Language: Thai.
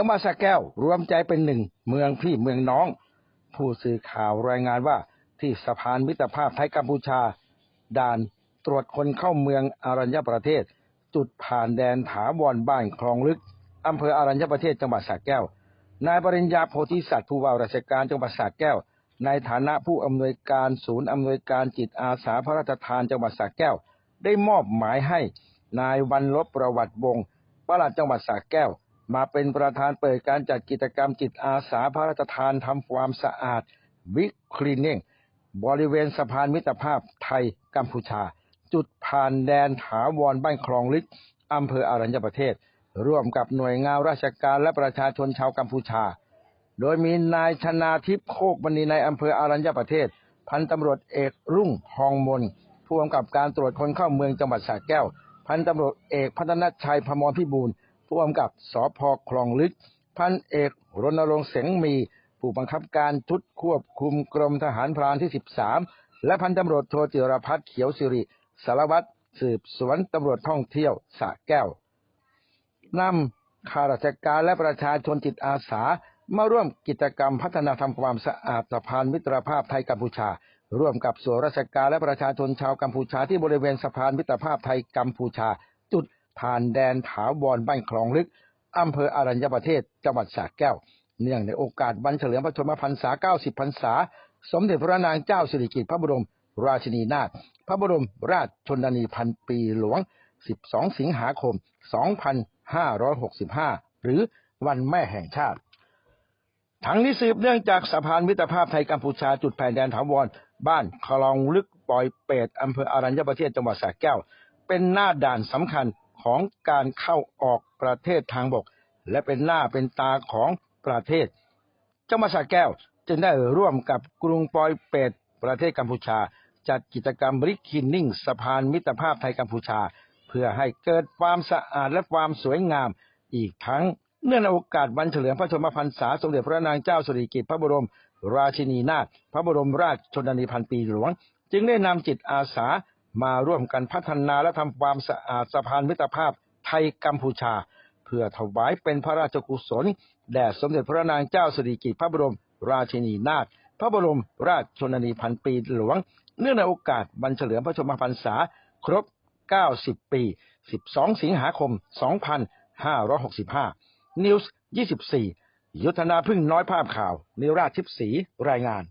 จังหวัดสระแก้วรวมใจเป็นหนึ่งเมืองพี่เมืองน้อง ผู้สื่อข่าวรายงานว่าที่สะพานมิตรภาพไทยกัมพูชา ด่านตรวจคนเข้าเมืองอรัญญประเทศ จุดผ่านแดนถาวรบ้านคลองลึกอำเภออรัญญประเทศจังหวัดสระแก้ว นายปริญญาโพธิสัตว์ผู้ว่าราชการจังหวัดสระแก้ว ในฐานะผู้อำนวยการศูนย์อำนวยการจิตอาสาพระราชทานจังหวัดสระแก้ว ได้มอบหมายให้นายวันลบประวัติวงศ์ปลัดจังหวัดสระแก้ว มาเป็นประธานเปิดการจัดกิจกรรมจิตอาสาพระราชทานทำความสะอาดบิ๊กคลีนนิ่งบริเวณสะพานมิตรภาพไทยกัมพูชา จุดผ่านแดนถาวรบ้านคลองลึกอำเภออารัญญประเทศ ร่วมกับหน่วยงานราชการและประชาชนชาวกัมพูชา โดยมีนายชนาทิพย์โคกมณีในอำเภออารัญญประเทศ พันตำรวจเอกรุ่งทองมนผู้กำกับการตรวจคนเข้าเมืองจังหวัดสระแก้ว พันตำรวจเอกพัฒนชัยพมรพิบูล ผู้กำกับสพคลองลึก พันเอกรณรงค์เสงมี ผู้บังคับการชุดควบคุมกรมทหารพรานที่ 13 และพันตำรวจโทจิรพัฒน์เขียวสิริสารวัตรสืบสวนตำรวจท่องเที่ยวสระแก้วนำข้าราชการและประชาชนจิตอาสามาร่วมกิจกรรมพัฒนาทำความสะอาดสะพานมิตรภาพไทยกัมพูชา ร่วมกับส่วนราชการและประชาชนชาวกัมพูชาที่บริเวณสะพานมิตรภาพไทยกัมพูชา ผ่านแดนถาวรบ้านคลองลึกอำเภออารัญญประเทศจังหวัดสระแก้ว เนื่องในโอกาสวันเฉลิมพระชนมพรรษา 90 พรรษา สมเด็จพระนางเจ้าสิริกิติ์พระบรม ราชินีนาถพระบรมราชชนนีพันปีหลวง 12 สิงหาคม 2565 หรือวันแม่แห่งชาติ ทั้งนี้สืบเนื่องจากสะพานมิตรภาพไทยกัมพูชาจุดแผ่นแดนถาวร บ้านคลองลึกปอยเปตอำเภออารัญญประเทศจังหวัดสระแก้ว เป็นหน้าด่านสำคัญ ของการเข้าออกประเทศทางบก และเป็นหน้าเป็นตาของประเทศ เจังหวัดสระแก้วจึงได้ร่วมกับกรุงปอยเปตประเทศกัมพูชา จัดกิจกรรมบริคินนิ่งสะพานมิตรภาพไทยกัมพูชา เพื่อให้เกิดความสะอาดและความสวยงาม อีกทั้งเนื่องในโอกาสวันเฉลิมพระชนมพรรษาสมเด็จพระนางเจ้าสิริกิติ์พระบรม ราชินีนาถพระบรมราชชนนีพันปีหลวง จึงได้นำจิตอาสา มาร่วมกันพัฒนาและทำความสะอาดสะพานมิตรภาพไทยกัมพูชา เพื่อถวายเป็นพระราชกุศลแด่สมเด็จพระนางเจ้าสิริกิติ์พระบรมราชินีนาถพระบรมราชชนนีพันปีหลวง เนื่องในโอกาสวันเฉลิมพระชนมพรรษาครบ 90 ปี 12 สิงหาคม 2565นิวส์24 ยุทธนาพึ่งน้อยภาพข่าว นิราชทิพย์ศรีรายงาน